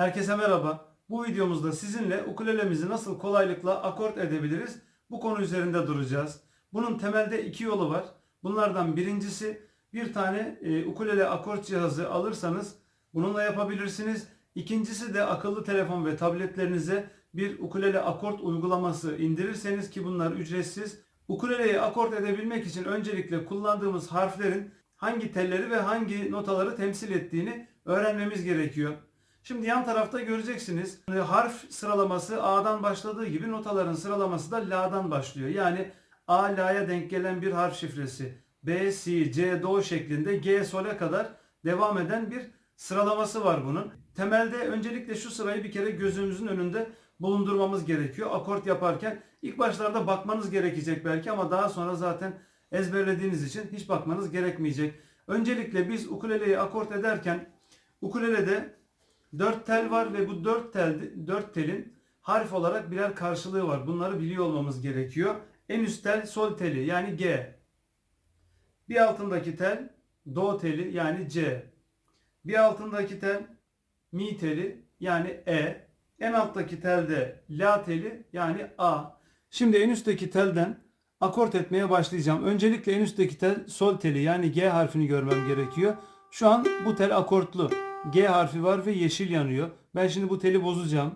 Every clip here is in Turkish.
Herkese merhaba. Bu videomuzda sizinle ukulelemizi nasıl kolaylıkla akort edebiliriz bu konu üzerinde duracağız. Bunun temelde iki yolu var. Bunlardan birincisi bir tane e, ukulele akort cihazı alırsanız bununla yapabilirsiniz. İkincisi de akıllı telefon ve tabletlerinize bir ukulele akort uygulaması indirirseniz ki bunlar ücretsiz. Ukuleleyi akort edebilmek için öncelikle kullandığımız harflerin hangi telleri ve hangi notaları temsil ettiğini öğrenmemiz gerekiyor. Şimdi yan tarafta göreceksiniz harf sıralaması A'dan başladığı gibi notaların sıralaması da La'dan başlıyor. Yani A La'ya denk gelen bir harf şifresi. B, C, C, Do şeklinde G, Sol'e kadar devam eden bir sıralaması var bunun. Temelde öncelikle şu sırayı bir kere gözümüzün önünde bulundurmamız gerekiyor. Akort yaparken ilk başlarda bakmanız gerekecek belki ama daha sonra zaten ezberlediğiniz için hiç bakmanız gerekmeyecek. Öncelikle biz ukuleleyi akort ederken ukulelede 4 tel var ve bu 4 tel 4 telin harf olarak birer karşılığı var. Bunları biliyor olmamız gerekiyor. En üst tel sol teli yani G. Bir altındaki tel do teli yani C. Bir altındaki tel mi teli yani E. En alttaki tel de la teli yani A. Şimdi en üstteki telden akort etmeye başlayacağım. Öncelikle en üstteki tel sol teli yani G harfini görmem gerekiyor. Şu an bu tel akortlu. G harfi var ve yeşil yanıyor. Ben şimdi bu teli bozacağım.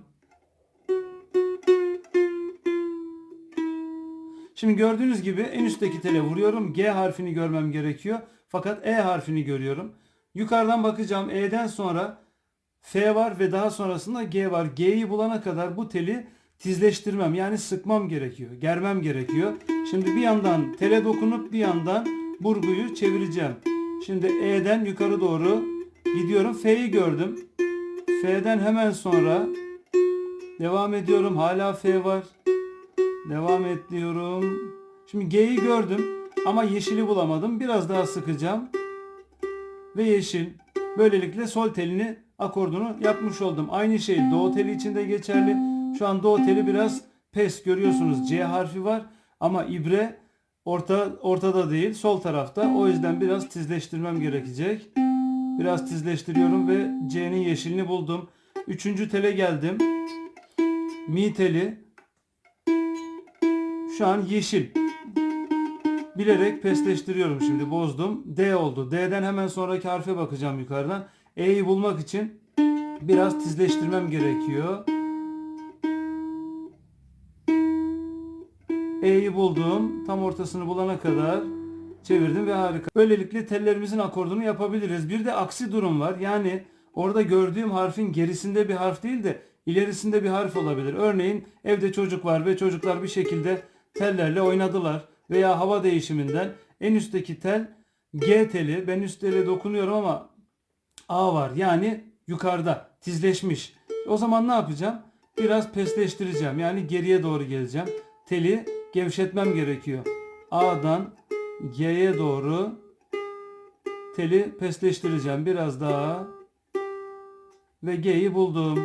Şimdi gördüğünüz gibi en üstteki tele vuruyorum. G harfini görmem gerekiyor. Fakat E harfini görüyorum. Yukarıdan bakacağım. E'den sonra F var ve daha sonrasında G var. G'yi bulana kadar bu teli tizleştirmem yani sıkmam gerekiyor. Germem gerekiyor. Şimdi bir yandan tele dokunup bir yandan burguyu çevireceğim. Şimdi E'den yukarı doğru gidiyorum. F'yi gördüm. F'den hemen sonra devam ediyorum. Hala F var. Devam et diyorum. Şimdi G'yi gördüm ama yeşili bulamadım. Biraz daha sıkacağım. Ve yeşil. Böylelikle sol telini akordunu yapmış oldum. Aynı şey do teli için de geçerli. Şu an do teli biraz pes görüyorsunuz. C harfi var ama ibre orta ortada değil, sol tarafta. O yüzden biraz tizleştirmem gerekecek. Biraz tizleştiriyorum ve C'nin yeşilini buldum. Üçüncü tele geldim. Mi teli. Şu an yeşil. Bilerek pesleştiriyorum şimdi bozdum. D oldu. D'den hemen sonraki harfe bakacağım yukarıdan. E'yi bulmak için biraz tizleştirmem gerekiyor. E'yi buldum. Tam ortasını bulana kadar çevirdim ve harika. Böylelikle tellerimizin akordunu yapabiliriz. Bir de aksi durum var. Yani orada gördüğüm harfin gerisinde bir harf değil de ilerisinde bir harf olabilir. Örneğin evde çocuk var ve çocuklar bir şekilde tellerle oynadılar. Veya hava değişiminden en üstteki tel G teli. Ben üst tele dokunuyorum ama A var. Yani yukarıda tizleşmiş. O zaman ne yapacağım? Biraz pesleştireceğim. Yani geriye doğru geleceğim. Teli gevşetmem gerekiyor. A'dan G'ye doğru teli pesleştireceğim. Biraz daha ve G'yi buldum.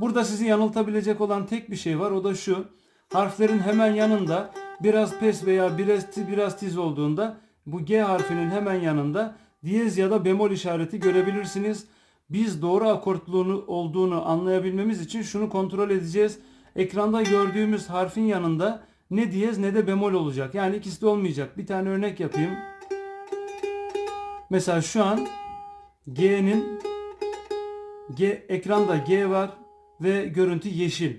Burada sizi yanıltabilecek olan tek bir şey var. O da şu. Harflerin hemen yanında biraz pes veya biraz, biraz tiz olduğunda bu G harfinin hemen yanında diyez ya da bemol işareti görebilirsiniz. Biz doğru akortluğunu olduğunu anlayabilmemiz için şunu kontrol edeceğiz. Ekranda gördüğümüz harfin yanında ne diyez ne de bemol olacak. Yani ikisi de olmayacak. Bir tane örnek yapayım. Mesela şu an G'nin G ekranda G var ve görüntü yeşil.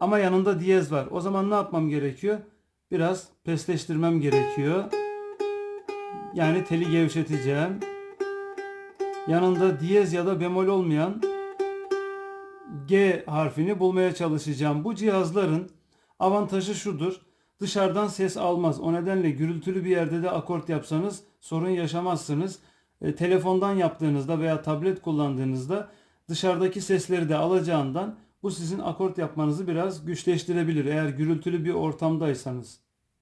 Ama yanında diyez var. O zaman ne yapmam gerekiyor? Biraz pesleştirmem gerekiyor. Yani teli gevşeteceğim. Yanında diyez ya da bemol olmayan G harfini bulmaya çalışacağım. Bu cihazların avantajı şudur. Dışarıdan ses almaz. O nedenle gürültülü bir yerde de akort yapsanız sorun yaşamazsınız. E, telefondan yaptığınızda veya tablet kullandığınızda dışarıdaki sesleri de alacağından bu sizin akort yapmanızı biraz güçleştirebilir eğer gürültülü bir ortamdaysanız.